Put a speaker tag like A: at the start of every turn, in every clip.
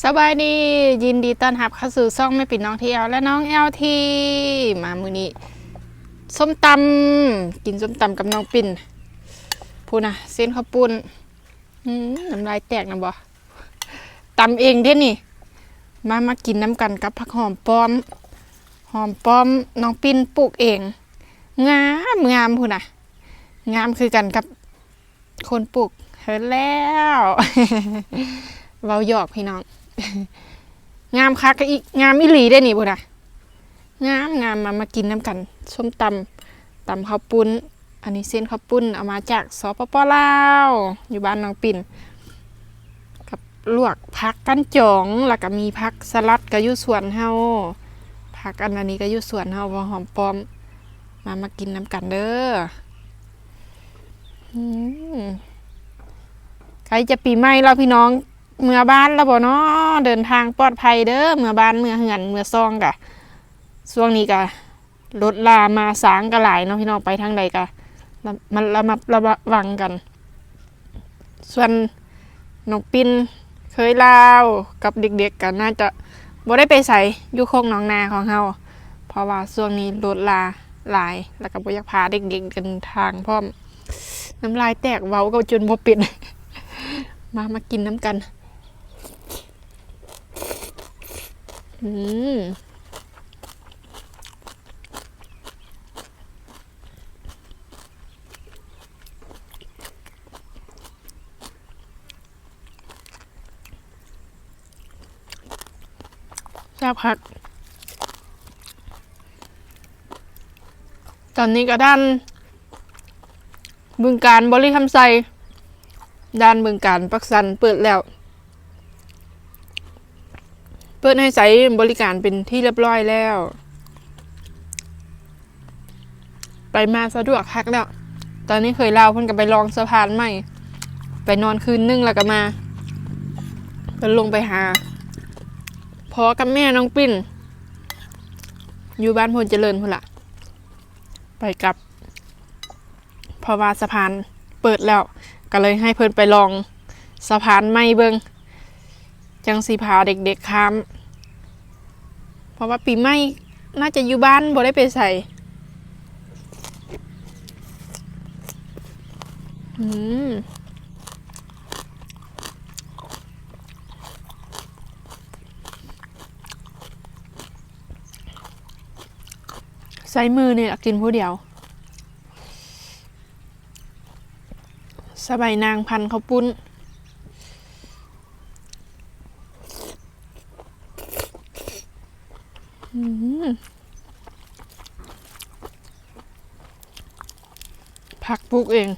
A: สบายดียินดีต้อนรับเข้าสู่ซ่องแม่ปิ่นน้องทีเอลและน้องเอลทีมามือนี้ส้มตำกินส้มตำกับน้องปิ่นพูนะเส้นข้าวปุ้นน้ำลายแตกนะบอตำเองเด้นี่ มามากินน้ำกันกับผักหอมป้อม หอมป้อมน้องปิ่นปลูกเอง งามงามพูนะงามคือกันกับคนปลูกเห็นแล้วเว้าหยอกพี่น้อง งามคักอีกงามอีหลีได้นี่บุนะงามงามมามากินน้ำกันส้มตำตำข้าวปุ้น อันนี้เส้นข้าวปุ้นเอามาจากสปปลาวอยู่บ้านน้องปิ่นกับลวกผักกันจองแล้วก็มีผักสลัดก็อยู่สวนเฮาผักอันอันนี้ก็อยู่สวนเฮาหอมปอม มามากินน้ำกันเด้อใครจะปีใหม่แล้วพี่น้อง เมื่อบ้านแล้วบ่เนาะเดินทางปลอดภัยเด้อเมื่อบ้านเมื่อเหือนเมื่อซองกะช่วงนี้กะรถลามาสางกะหลายเนาะพี่น้องไปทางใดกะมันระมัดระวังกัน ส่วนน้องปินเคยลาวกับเด็กๆกันน่าจะบ่ได้ไปใส่อยู่โคกหนองนาของเฮาเพราะว่าช่วงนี้รถลาหลาย แล้วก็บ่อยากพาเด็กๆกันทางพร้อมน้ำลายแตกเว้าก็จนบ่เป็นมามากินน้ำกัน อืมแซ่บคักตอนนี้ก็ด้าน บึงการบริคำไซด้านบึงการปักสันเปิดแล้ว เปิดให้ใช้บริการเป็นที่เรียบร้อยแล้ว ไปมาสะดวกคักแล้ว ตอนนี้เคยเล่าเพิ่นก็ไปลองสะพานใหม่ ไปนอนคืนนึงแล้วก็มาเพิ่นลงไปหาพอกับแม่น้องปิ้น อยู่บ้านพลเจริญพุ่นละไปกับเพราะว่าสะพานเปิดแล้ว ก็เลยให้เพิ่นไปลองสะพานใหม่เบิง จังสีพาเด็กๆค้ามเพราะว่าปีใหม่น่าจะอยู่บ้านบ่ได้ไปใส่อืมใส่มือเนี่ยกินผู้เดียว สบายนางพันเขาปุ้น อืมผัก ปลูกเอง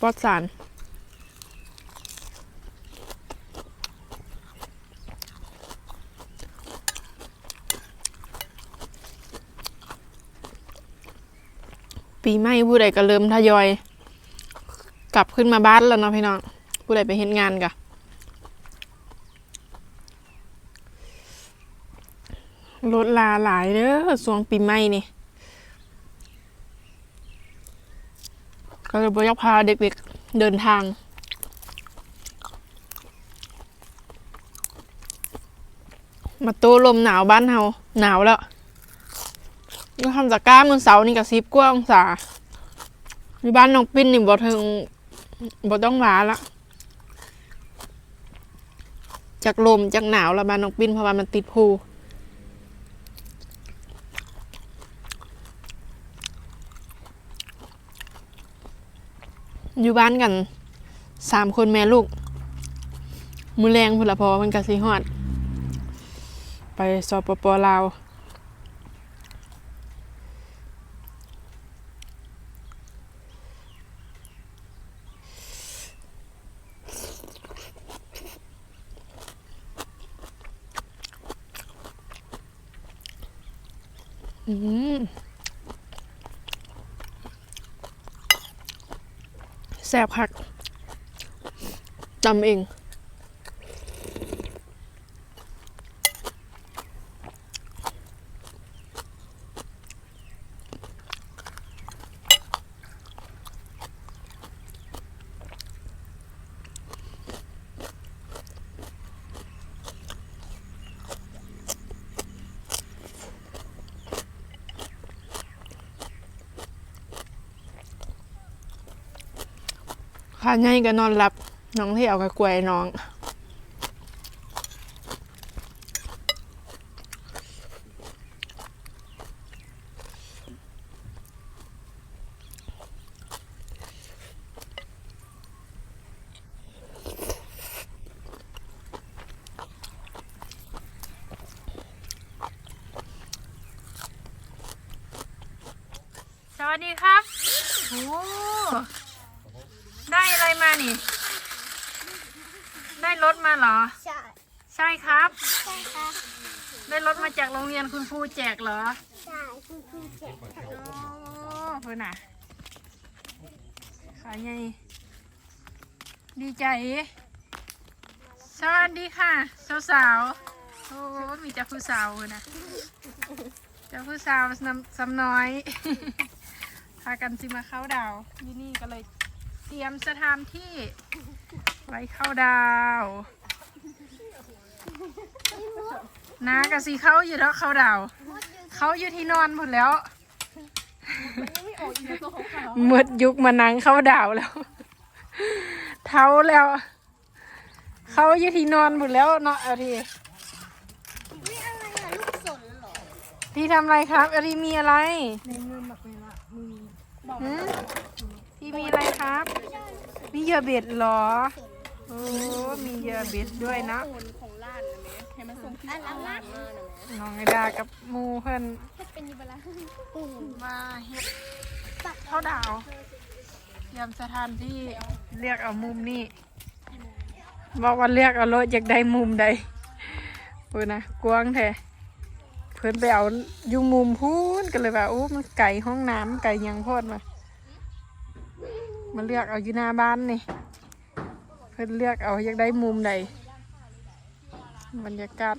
A: ปลอดสารปีใหม่ผู้ใดก็เริ่มทยอย กลับขึ้นมาบ้านแล้วเนาะพี่น้องผู้ใดไปเห็นงานกะรถลาหลายเด้อช่วงปีใหม่นี่ ก็เลยอยากพาเด็กๆเดินทาง มาโตลมหนาวบ้านเฮาหนาวแล้วก็ทำจากก้ามือเสานี่กับซิบกว่าองศาอยู่บ้านน้องปิ้นนี่บ่ถึงบ่ต้องหวาละจากลมจากหนาวแล้วบ้านน้องปิ้นเพราะว่ามันติดภู อยู่บ้านกันสามคนแม่ลูก มือแรงพุ่นละพอมันกะสิฮอด ไปสปปลาวอืม แซ่บคักจำเอง ขาใหญ่ก็นอนหลับ น้องที่เอากระกวยน้อง สวัสดีครับ โอ้ ได้อะไรมานี่ ได้รถมาเหรอ
B: ใช่
A: ใช่ครับ
B: ใช่ค่ะ
A: ได้รถมาจากโรงเรียนคุณครูแจกเหรอ
B: ใช่คุณครูเจ็บค่ะ
A: โอ้เพื่อนน่ะขายไงดีใจสวัสดีค่ะสาวสาวๆโอ้มีแต่ผู้สาวเพื่อนน่ะเจ้าผู้สาวสำสำน้อยพากันสิมาเข้าดาวที่นี่ก็เลย เตรียมสถานที่ไว้เข้าดาวน้ากับสีเข้าอยู่แล้วเข้าดาว เขาอยู่ที่นอนหมดแล้วเมื่อยุคมานังเข้าดาวแล้ว เท้าแล้ว เขาอยู่ที่นอนหมดแล้วเนาะเอาที
B: นี่อะไรอะลูกสนเหรอ
A: พี่ทำอะไรครับเอาทีมีอะไรหืมพี่ มีอะไรครับ มีเหยื่อเบ็ดเหรอ โอ้ มีเหยื่อเบ็ดด้วยนะ
B: อันนั้น
A: น้องไอดากับหมูเพิ่น
B: เป็นยีบลา
A: มาเฮ็ดเข้าดาวเตรียมสถานที่เรียกเอามุมนี้บอกว่าเรียกเอารถอยากได้มุมใดเพื่นนะกว้างแท้เพื่อนไปเอาอยู่มุมพูนกันเลยว่าโอ้มันไก่ห้องน้ำไก่หยังโพอดมา มาเลือกเอาอยู่หน้าบ้านนี่ เพื่อนเลือกเอาอยากได้มุมใดบรรยากาศ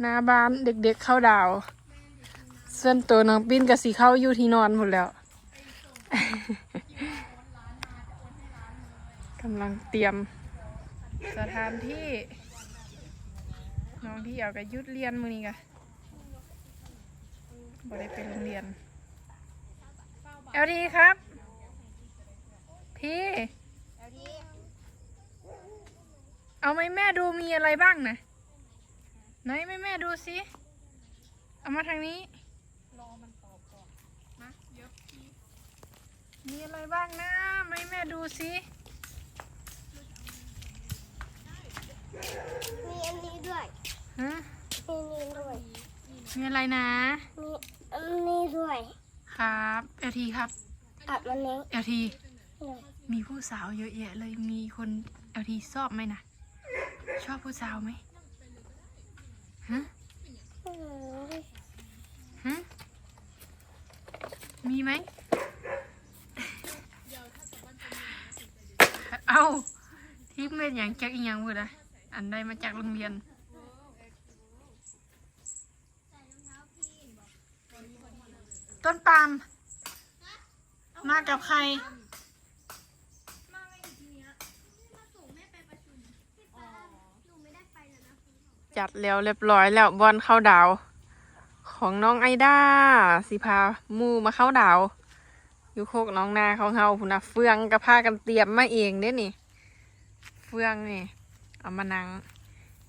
A: หน้าบ้านเด็กๆเข้าดาวส่วนตัวน้องปิ้นกับสีเข้าอยู่ที่นอนหมดแล้วกำลังเตรียม สถานที่ น้องที่เอากับยุดเรียนมือนี้กะบ่ได้ไปโรงเรียนเอลดีครับ พี่เอาไหมแม่ดูมีอะไรบ้างนะไหนแม่แม่ดูสิเอามาทางนี้รอมันตอบก่อนนะเดี๋ยวมีอะไรบ้างนะไม่แม่ดูสิ
B: มีอันนี้ด้วย
A: ฮะ
B: มีนี่ด้วย
A: มีอะไรนะ
B: มีอันนี้ด้วย
A: ครับเอทีครับ
B: อับอันนี้
A: เอที
B: ด้วย
A: มีผู้สาวเยอะแยะเลยมีคนเอทีชอบไหมนะชอบผู้สาวไหมฮะ
B: ม
A: ฮะมีไหมเอาทิปเม็ดอย่างแจ็คอีหยังเว้ยนะอันใดมาจากโรงเรียนต้นปาล์มมากับใคร จัดแล้วเรียบร้อยแล้วบอลเข้าดาว ของน้องไอด้าสิพาหมูมาเข้าดาว อยู่โคกน้องนาเขาเฮาพุนะเฟืองกระพากันเตรียมมาเองเด้นี่ เฟืองนี่เอามานัง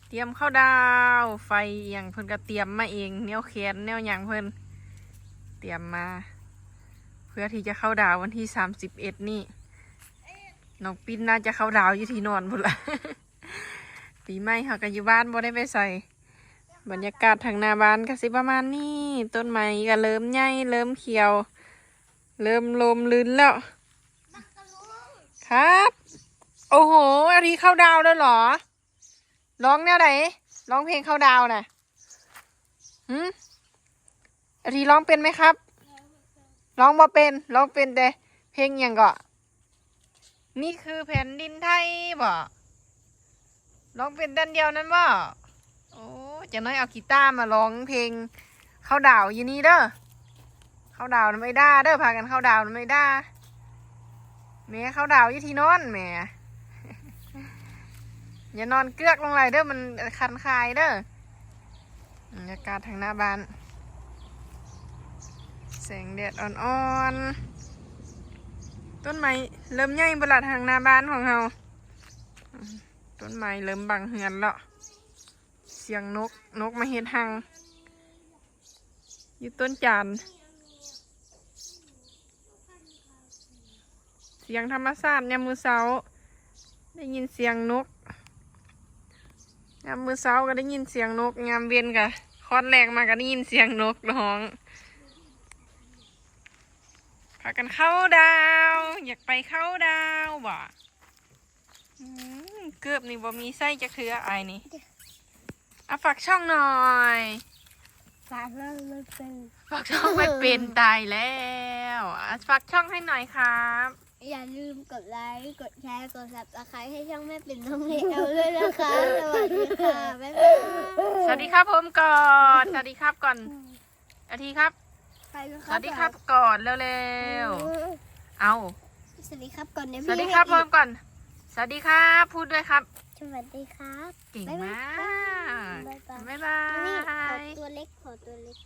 A: เตรียมเข้าดาว ไฟอย่างเพิ่นก็เตรียมมาเองแนวแขนแนวหยังเพิ่นเตรียมมา เพื่อที่จะเข้าดาววันที่สามสิบเอ็ดนี่น้องปิ้นน่าจะเข้าดาวอยู่ที่นอนพุ่นละ ปีใหม่เขาก็อยู่บ้านบ่ได้ไปใส่บรรยากาศทางหน้าบ้านก็สิประมาณนี้ต้นไม้ก็เริ่มใหญ่เริ่มเขียว เริ่มลมลื่นแล้ว ครับ โอ้โหอาทีเข้าดาวแล้วหรอร้องแนวไหนร้องเพลงเข้าดาวน่ะหืมอาทีร้องเป็นไหมครับร้องบ่เป็นร้องเป็นแต่เพลงยังก็นี่คือแผ่นดินไทยบ่ ร้องเป็นดันเดียวนั้นบ่โอ้จะน้อยเอากีตาร์มาร้องเพลงเข้าดาวอยู่นี่เด้อเข้าดาวนไม่ได้เด้อพากันเข้าดาวนไม่ได้แม่เข้าดาวยู่ที่นอนแม่อย่านอนเกลือกลงไรเด้อมันคันคายเด้อบรรยากาศทางหน้าบ้านแสงแดดอ่อนๆ ต้นไม้เริ่มใหญ่บลาทางหน้าบ้านของเรา ต้นไม้เริ่มบังเหือนแล้วเสียงนกนกมาเฮ็ดหังอยู่ต้นจานเสียงธรรมชาติยามมือเช้าได้ยินเสียงนกยามมือเช้าก็ได้ยินเสียงนกยามเวียนกะคอนแรงมาก็ได้ยินเสียงนกร้องพากันเข้าดาว อยากไปเข้าดาวบ่ เกือบนี่บ่มีไส้จะคือไอายนี่อะฝากช่องหน่อย
B: ฝากเรื่องไม่เป็น
A: ฝากช่องไปเป็นตายแล้วอะฝากช่องให้หน่อยครับ
B: อย่าลืมกดไลค์กดแชร์กดซับสไครต์ให้ช่องแม่ปิ่นน้องเอลด้วยนะคะสวัสดีค่ะบ๊ายบาย
A: สวัสดีครับผมก่อน สวัสดีครับก่อนอาทีครับ
B: ไปนะ
A: สวัสดีครับก่อนเร็วๆ เอา
B: สวัสดีครับก่อนเดี๋ยว
A: ส
B: พี่
A: วัสดีครับพร้อ
B: ให้
A: มก่อน สวัสดีครับ พูดด้วยครับ
B: สวัสดีครับ
A: เก่ง
B: บ๊าย
A: มา
B: บาย
A: ก
B: บ๊ายบาย
A: บ๊ายบา
B: นี่ขอยตัวเล็กขอตัวเล็ก